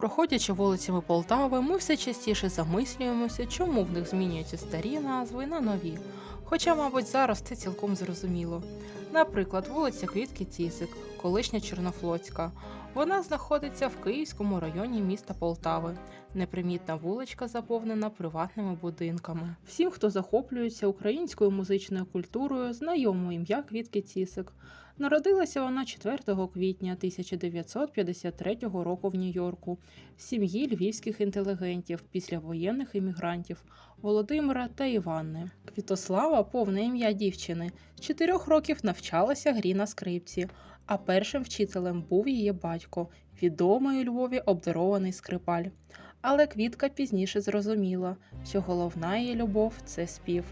Проходячи вулицями Полтави, ми все частіше замислюємося, чому в них змінюються старі назви на нові. Хоча, мабуть, зараз це цілком зрозуміло. Наприклад, вулиця Квітки Тісик, колишня Чорнофлотська. Вона знаходиться в Київському районі міста Полтави. Непримітна вуличка заповнена приватними будинками. Всім, хто захоплюється українською музичною культурою, знайомо ім'я Квітки Цісик. Народилася вона 4 квітня 1953 року в Нью-Йорку в сім'ї львівських інтелігентів післявоєнних іммігрантів Володимира та Іванни. Квітослава повне ім'я дівчини. З чотирьох років навчалася грі на скрипці, а першим вчителем був її батько, відомий у Львові обдарований скрипаль. Але Квітка пізніше зрозуміла, що головна її любов це спів.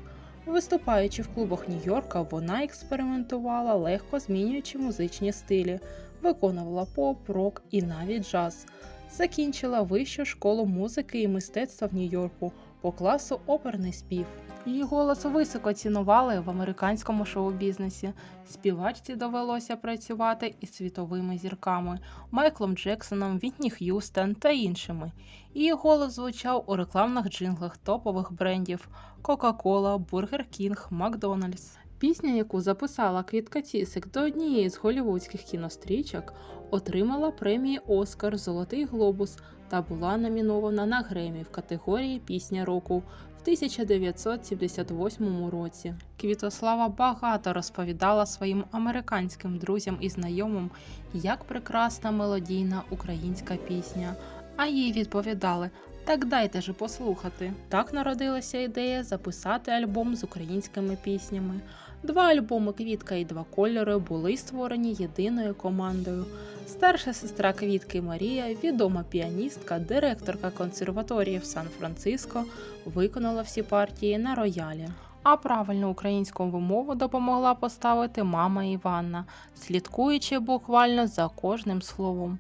Виступаючи в клубах Нью-Йорка, вона експериментувала, легко змінюючи музичні стилі, виконувала поп, рок і навіть джаз. Закінчила вищу школу музики і мистецтва в Нью-Йорку по класу оперний спів. Її голос високо цінували в американському шоу-бізнесі. Співачці довелося працювати із світовими зірками Майклом Джексоном, Вітні Х'юстон та іншими. Її голос звучав у рекламних джинглах топових брендів Coca-Cola, Burger King, Макдональдс. Пісня, яку записала Квітка Цісик до однієї з голівудських кінострічок, отримала премії Оскар Золотий Глобус та була номінована на Гремі в категорії Пісня року в 1978 році. Квітослава багато розповідала своїм американським друзям і знайомим, як прекрасна мелодійна українська пісня. А їй відповідали: так дайте же послухати. Так народилася ідея записати альбом з українськими піснями. Два альбоми Квітка і два кольори були створені єдиною командою. Старша сестра Квітки Марія, відома піаністка, директорка консерваторії в Сан-Франциско, виконала всі партії на роялі. А правильну українську вимову допомогла поставити мама Іванна, слідкуючи буквально за кожним словом.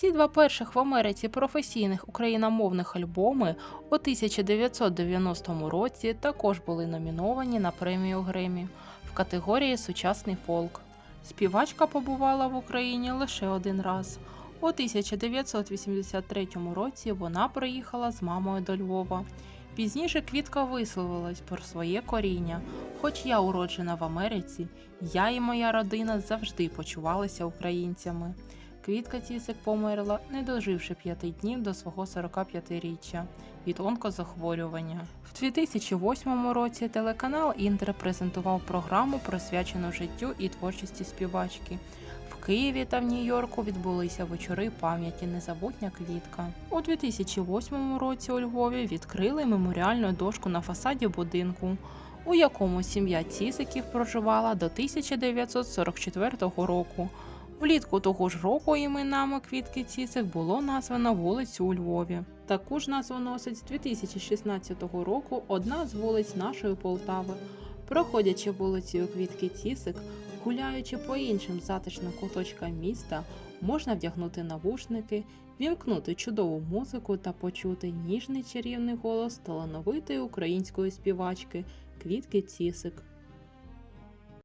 Ці два перших в Америці професійних україномовних альбоми у 1990 році також були номіновані на премію Гремі в категорії Сучасний фолк. Співачка побувала в Україні лише один раз. У 1983 році вона приїхала з мамою до Львова. Пізніше Квітка висловилась про своє коріння. Хоч я уроджена в Америці, я і моя родина завжди почувалися українцями. Квітка Цісик померла, не доживши п'яти днів до свого 45-річчя від онкозахворювання. В 2008 році телеканал Інтер презентував програму, присвячену життю і творчості співачки. В Києві та в Нью-Йорку відбулися вечори пам'яті Незабутня квітка. У 2008 році у Львові відкрили меморіальну дошку на фасаді будинку, у якому сім'я Цісиків проживала до 1944 року. Влітку того ж року іменами Квітки Цісик було названо вулицю у Львові. Таку ж назву носить з 2016 року одна з вулиць нашої Полтави. Проходячи вулицею Квітки Цісик, гуляючи по іншим затишним куточкам міста, можна вдягнути навушники, вімкнути чудову музику та почути ніжний чарівний голос талановитої української співачки Квітки Цісик.